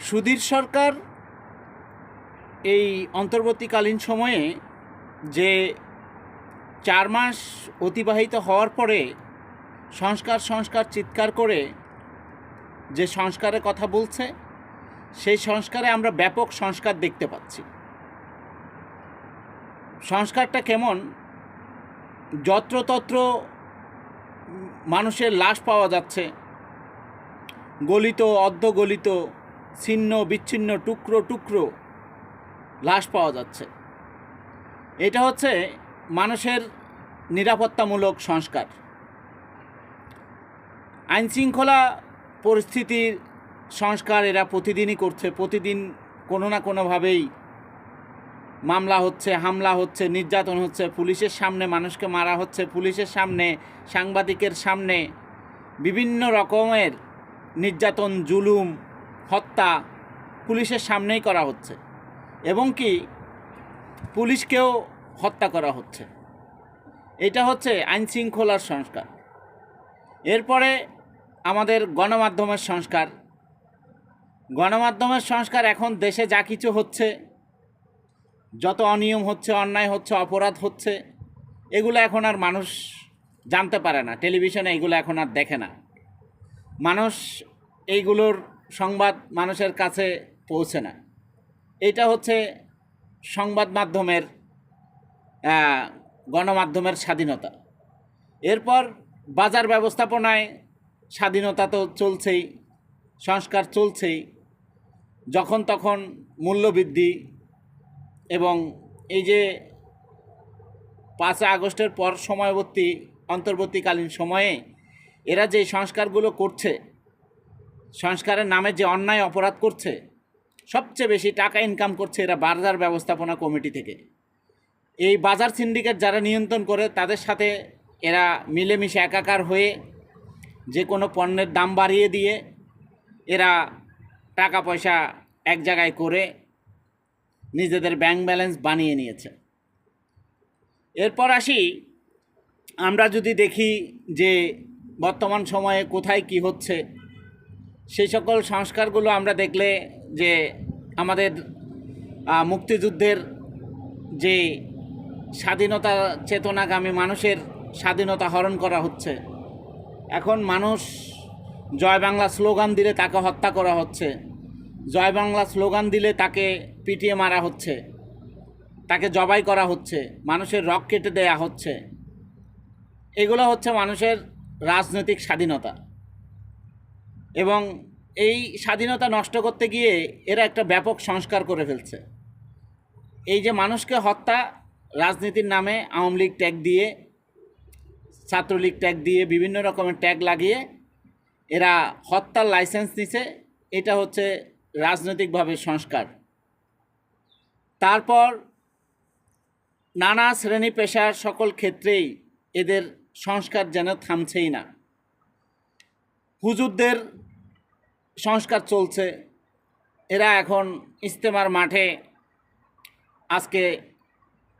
সুধীর সরকার এই অন্তর্বর্তীকালীন সময়ে যে চার মাস অতিবাহিত হওয়ার পরে সংস্কার সংস্কার চিৎকার করে যে সংস্কারের কথা বলছে, সেই সংস্কারে আমরা ব্যাপক সংস্কার দেখতে পাচ্ছি। সংস্কারটা কেমন? যত্রতত্র মানুষের লাশ পাওয়া যাচ্ছে। গলিত, অর্ধগলিত ছিন্ন, বিচ্ছিন্ন, টুকরো টুকরো লাশ পাওয়া যাচ্ছে। এটা হচ্ছে মানুষের নিরাপত্তামূলক সংস্কার। আইনশৃঙ্খলা পরিস্থিতির সংস্কার এরা প্রতিদিনই করছে। প্রতিদিন কোনো না কোনোভাবেই মামলা হচ্ছে, হামলা হচ্ছে, নির্যাতন হচ্ছে, পুলিশের সামনে মানুষকে মারা হচ্ছে, পুলিশের সামনে, সাংবাদিকের সামনে, বিভিন্ন রকমের নির্যাতন, জুলুম হত্যা পুলিশের সামনেই করা হচ্ছে এবং কি পুলিশকেও হত্যা করা হচ্ছে। এটা হচ্ছে আইন শৃঙ্খলার সংস্কার। এরপরে আমাদের গণমাধ্যমের সংস্কার। গণমাধ্যমের সংস্কার এখন দেশে যা কিছু হচ্ছে, যত অনিয়ম হচ্ছে, অন্যায় হচ্ছে, অপরাধ হচ্ছে, এগুলো এখন আর মানুষ জানতে পারে না। টেলিভিশনে এগুলো এখন আর দেখে না। মানুষ এইগুলোর সংবাদ মানুষের কাছে পৌঁছে না। এটা হচ্ছে সংবাদ মাধ্যমের গণমাধ্যমের স্বাধীনতা। এরপর বাজার ব্যবস্থাপনায় স্বাধীনতা তো চলছেই, সংস্কার চলছেই, যখন তখন মূল্যবৃদ্ধি এবং এই যে পাঁচ আগস্টের পর সময়বর্তী, অন্তর্বর্তীকালীন সময়ে এরা যে সংস্কারগুলো করছে সংস্কারের নামে যে অন্যায় অপরাধ করছে, সবচেয়ে বেশি টাকা ইনকাম করছে এরা বাজার ব্যবস্থাপনা কমিটি থেকে। এই বাজার সিন্ডিকেট যারা নিয়ন্ত্রণ করে, তাদের সাথে এরা মিলেমিশে একাকার হয়ে যে কোনো পণ্যের দাম বাড়িয়ে দিয়ে এরা টাকা পয়সা এক জায়গায় করে নিজেদের ব্যাংক ব্যালেন্স বানিয়ে নিয়েছে। এরপর আসি, আমরা যদি দেখি যে বর্তমান সময়ে কোথায় কি হচ্ছে সেই সকল সংস্কারগুলো আমরা দেখলে যে আমাদের মুক্তিযুদ্ধের যে স্বাধীনতা চেতনাগামী মানুষের স্বাধীনতা হরণ করা হচ্ছে, এখন মানুষ জয় বাংলা স্লোগান দিলে তাকে হত্যা করা হচ্ছে, জয় বাংলা স্লোগান দিলে তাকে পিটিয়ে মারা হচ্ছে, তাকে জবাই করা হচ্ছে, মানুষের রক কেটে দেয়া হচ্ছে। এগুলো হচ্ছে মানুষের রাজনৈতিক স্বাধীনতা। এবং এই স্বাধীনতা নষ্ট করতে গিয়ে এরা একটা ব্যাপক সংস্কার করে ফেলছে। এই যে মানুষকে হত্যা, রাজনীতির নামে আওয়ামী লীগ ট্যাগ দিয়ে, ছাত্রলীগ ট্যাগ দিয়ে, বিভিন্ন রকমের ট্যাগ লাগিয়ে এরা হত্যার লাইসেন্স নিছে, এটা হচ্ছে রাজনৈতিকভাবে সংস্কার। তারপর নানা শ্রেণি পেশার সকল ক্ষেত্রেই এদের সংস্কার যেন থামছেই না। হুজুরদের সংস্কার চলছে। এরা এখন ইস্তেমার মাঠে আজকে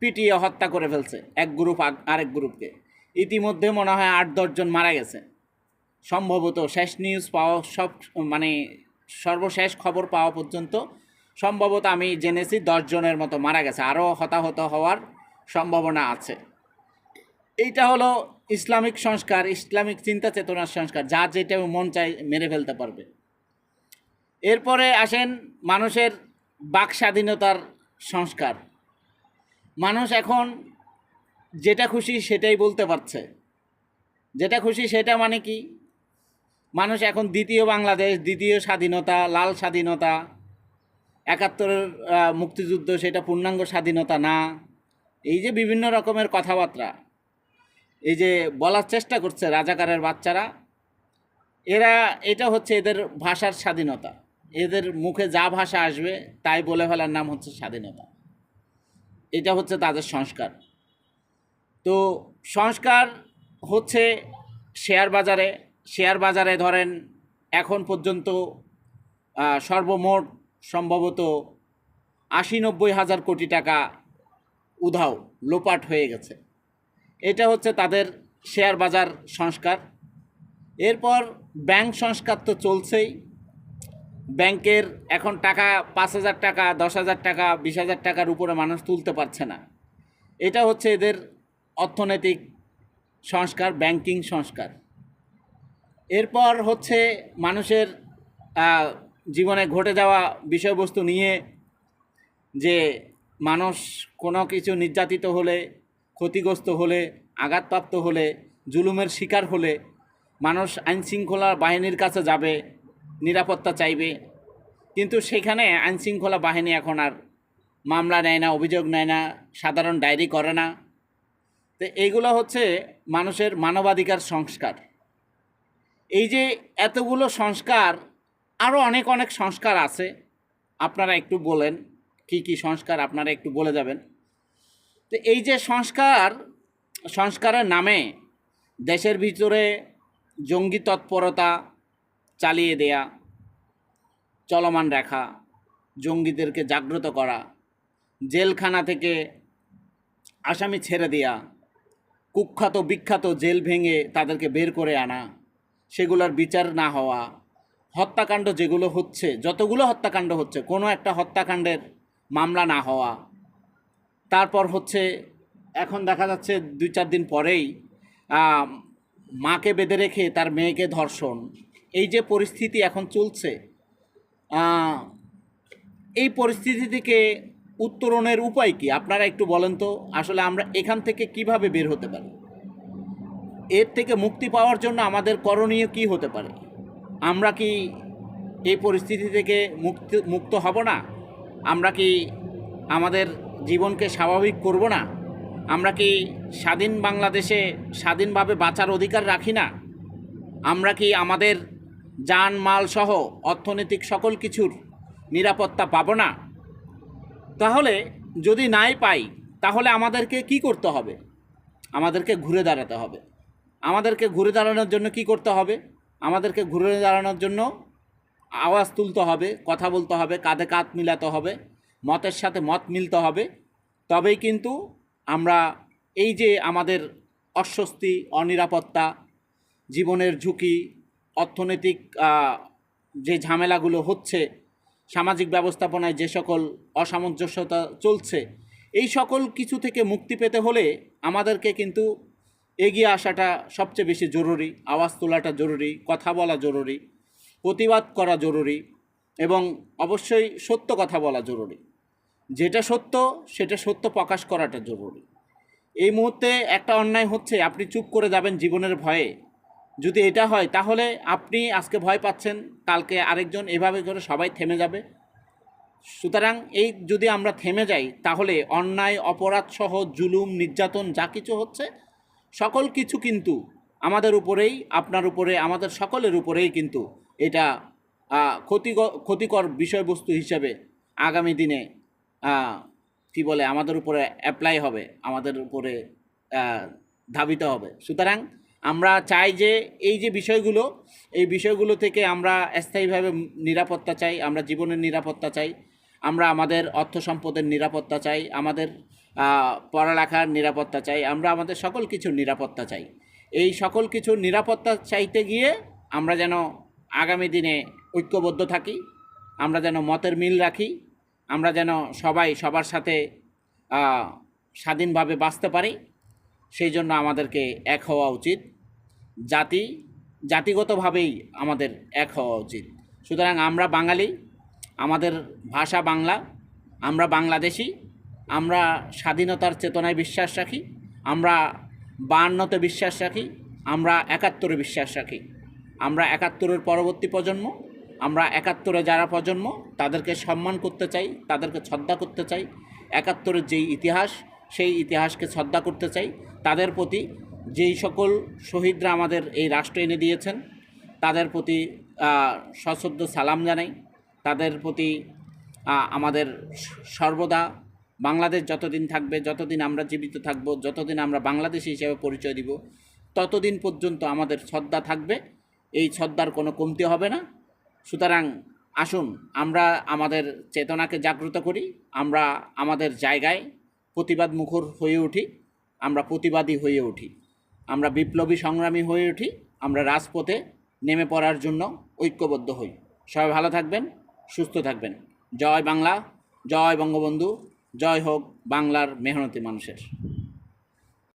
পিটিয়ে হত্যা করে ফেলছে এক গ্রুপ আরেক গ্রুপকে। ইতিমধ্যে মনে হয় আট দশজন মারা গেছে। সম্ভবত শেষ নিউজ পাওয়া সব মানে সর্বশেষ খবর পাওয়া পর্যন্ত সম্ভবত আমি জেনেছি দশজনের মতো মারা গেছে। আরও হতাহত হওয়ার সম্ভাবনা আছে। এইটা হলো ইসলামিক সংস্কার, ইসলামিক চিন্তা চেতনার সংস্কার, যা যেটা মন চাই মেরে ফেলতে পারবে। এরপরে আসেন মানুষের বাক স্বাধীনতার সংস্কার। মানুষ এখন যেটা খুশি সেটাই বলতে পারছে। যেটা খুশি সেটা মানে কি? মানুষ এখন দ্বিতীয় বাংলাদেশ, দ্বিতীয় স্বাধীনতা, লাল স্বাধীনতা, একাত্তরের মুক্তিযুদ্ধ সেটা পূর্ণাঙ্গ স্বাধীনতা না। এই যে বিভিন্ন রকমের কথাবার্তা এই যে বলার চেষ্টা করছে রাজাকারের বাচ্চারা, এরা, এটা হচ্ছে এদের ভাষার স্বাধীনতা। এদের মুখে যা ভাষা আসবে, তাই বলে ফেলার নাম হচ্ছে স্বাধীনতা। এটা হচ্ছে তাদের সংস্কার। তো সংস্কার হচ্ছে শেয়ার বাজারে। শেয়ার বাজারে ধরেন, এখন পর্যন্ত সর্বমোট সম্ভবত আশি নব্বই হাজার কোটি টাকা উধাও, লোপাট হয়ে গেছে। এটা হচ্ছে তাদের শেয়ার বাজার সংস্কার। এরপর ব্যাংক সংস্কার তো চলছেই। ব্যাংকের এখন টাকা পাঁচ হাজার টাকা, দশ হাজার টাকা, বিশ হাজার টাকার উপরে মানুষ তুলতে পারছে না। এটা হচ্ছে এদের অর্থনৈতিক সংস্কার, ব্যাংকিং সংস্কার। এরপর হচ্ছে মানুষের জীবনে ঘটে যাওয়া বিষয়বস্তু নিয়ে যে মানুষ কোনো কিছু নির্যাতিত হলে ক্ষতিগ্রস্ত হলে, আঘাতপ্রাপ্ত হলে, জুলুমের শিকার হলে, মানুষ আইনশৃঙ্খলা বাহিনীর কাছে যাবে, নিরাপত্তা চাইবে। কিন্তু সেখানে আইনশৃঙ্খলা বাহিনী এখন আর মামলা নেয় না, অভিযোগ নেয় না, সাধারণ ডায়েরি করে না। তো এইগুলো হচ্ছে মানুষের মানবাধিকার সংস্কার। এই যে এতগুলো সংস্কার আরও অনেক অনেক সংস্কার আছে। আপনারা একটু বলেন, কি কি সংস্কার আপনারা একটু বলে যাবেন। তো এই যে সংস্কার, সংস্কারের নামে দেশের ভিতরে জঙ্গি তৎপরতা চালিয়ে দেয়া, চলমান রাখা, জঙ্গিদেরকে জাগ্রত করা, জেলখানা থেকে আসামি ছেড়ে দেয়া, কুখ্যাত, বিখ্যাত জেল ভেঙে তাদেরকে বের করে আনা, সেগুলোর বিচার না হওয়া, হত্যাকাণ্ড যেগুলো হচ্ছে, যতগুলো হত্যাকাণ্ড হচ্ছে, কোনো একটা হত্যাকাণ্ডের মামলা না হওয়া তারপর হচ্ছে, এখন দেখা যাচ্ছে দুই চার দিন পরেই মাকে বেঁধে রেখে তার মেয়েকে ধর্ষণ। এই যে পরিস্থিতি এখন চলছে এই পরিস্থিতি থেকে উত্তরণের উপায় কি? আপনারা একটু বলেন তো, আসলে আমরা এখান থেকে কীভাবে বের হতে পারি? এর থেকে মুক্তি পাওয়ার জন্য আমাদের করণীয় কি হতে পারে? আমরা কি এই পরিস্থিতি থেকে মুক্ত মুক্ত হব না? আমরা কি আমাদের জীবনকে স্বাভাবিক করব না। আমরা কি স্বাধীন বাংলাদেশে স্বাধীনভাবে বাঁচার অধিকার রাখি না? আমরা কি আমাদের যান, মাল সহ অর্থনৈতিক সকল কিছুর নিরাপত্তা পাবো না? তাহলে যদি নাই পাই, তাহলে আমাদেরকে কি করতে হবে? আমাদেরকে ঘুরে দাঁড়াতে হবে। আমাদেরকে ঘুরে দাঁড়ানোর জন্য কি করতে হবে? আমাদেরকে ঘুরে দাঁড়ানোর জন্য আওয়াজ তুলতে হবে, কথা বলতে হবে, কাঁধে কাঁধ মিলাতে হবে। মতের সাথে মত মিলতে হবে। তবেই কিন্তু আমরা এই যে আমাদের অস্বস্তি, অনিরাপত্তা, জীবনের ঝুঁকি, অর্থনৈতিক যে ঝামেলাগুলো হচ্ছে, সামাজিক ব্যবস্থাপনায় যে সকল অসামঞ্জস্যতা চলছে, এই সকল কিছু থেকে মুক্তি পেতে হলে আমাদেরকে কিন্তু এগিয়ে আসাটা সবচেয়ে বেশি জরুরি, আওয়াজ তোলাটা জরুরি, কথা বলা জরুরি, প্রতিবাদ করা জরুরি এবং অবশ্যই সত্য কথা বলা জরুরি। যেটা সত্য, সেটা সত্য প্রকাশ করাটা জরুরি। এই মুহূর্তে একটা অন্যায় হচ্ছে, আপনি চুপ করে যাবেন জীবনের ভয়ে। যদি এটা হয়, তাহলে আপনি আজকে ভয় পাচ্ছেন, কালকে আরেকজন এভাবে করে সবাই থেমে যাবে। সুতরাং এই যদি আমরা থেমে যাই, তাহলে অন্যায়, অপরাধ সহ জুলুম, নির্যাতন, যা কিছু হচ্ছে, সকল কিছু কিন্তু আমাদের উপরেই, আপনার উপরে, আমাদের সকলের উপরেই কিন্তু এটা ক্ষতিকর ক্ষতিকর বিষয়বস্তু হিসেবে আগামী দিনে কি বলে, আমাদের উপরে অ্যাপ্লাই হবে, আমাদের উপরে ধাবিত হবে। সুতরাং আমরা চাই যে এই যে বিষয়গুলো, এই বিষয়গুলো থেকে আমরা স্থায়ীভাবে নিরাপত্তা চাই, আমরা জীবনের নিরাপত্তা চাই, আমরা আমাদের অর্থ সম্পদের নিরাপত্তা চাই, আমাদের পড়ালেখার নিরাপত্তা চাই, আমরা আমাদের সকল কিছুর নিরাপত্তা চাই। এই সকল কিছুর নিরাপত্তা চাইতে গিয়ে আমরা যেন আগামী দিনে ঐক্যবদ্ধ থাকি, আমরা যেন মতের মিল রাখি আমরা যেন সবাই সবার সাথে স্বাধীনভাবে বাঁচতে পারি, সেই জন্য আমাদেরকে এক হওয়া উচিত। জাতি, জাতিগতভাবেই আমাদের এক হওয়া উচিত। সুতরাং আমরা বাঙালি, আমাদের ভাষা বাংলা, আমরা বাংলাদেশি, আমরা স্বাধীনতার চেতনায় বিশ্বাস রাখি, আমরা বায়ান্নতে বিশ্বাস রাখি, আমরা একাত্তরে বিশ্বাস রাখি। আমরা একাত্তরের পরবর্তী প্রজন্ম আমরা একাত্তরে যারা প্রজন্ম, তাদেরকে সম্মান করতে চাই, তাদেরকে শ্রদ্ধা করতে চাই। একাত্তরের যেই ইতিহাস, সেই ইতিহাসকে শ্রদ্ধা করতে চাই। তাদের প্রতি যেই সকল শহীদরা আমাদের এই রাষ্ট্র এনে দিয়েছেন, তাদের প্রতি সশ্রদ্ধ সালাম জানাই। তাদের প্রতি আমাদের সর্বদা বাংলাদেশ যতদিন থাকবে, যতদিন আমরা জীবিত থাকব, যতদিন আমরা বাংলাদেশি হিসেবে পরিচয় দিব, ততদিন পর্যন্ত আমাদের শ্রদ্ধা থাকবে। এই শ্রদ্ধার কোনো কমতি হবে না। সুতরাং আসুন আমরা আমাদের চেতনাকে জাগ্রত করি, আমরা আমাদের জায়গায় প্রতিবাদ মুখর হয়ে উঠি, আমরা প্রতিবাদী হয়ে উঠি, আমরা বিপ্লবী সংগ্রামী হয়ে উঠি, আমরা রাজপথে নেমে পড়ার জন্য ঐক্যবদ্ধ হই। সবাই ভালো থাকবেন, সুস্থ থাকবেন। জয় বাংলা, জয় বঙ্গবন্ধু, জয় হোক বাংলার মেহনতি মানুষের।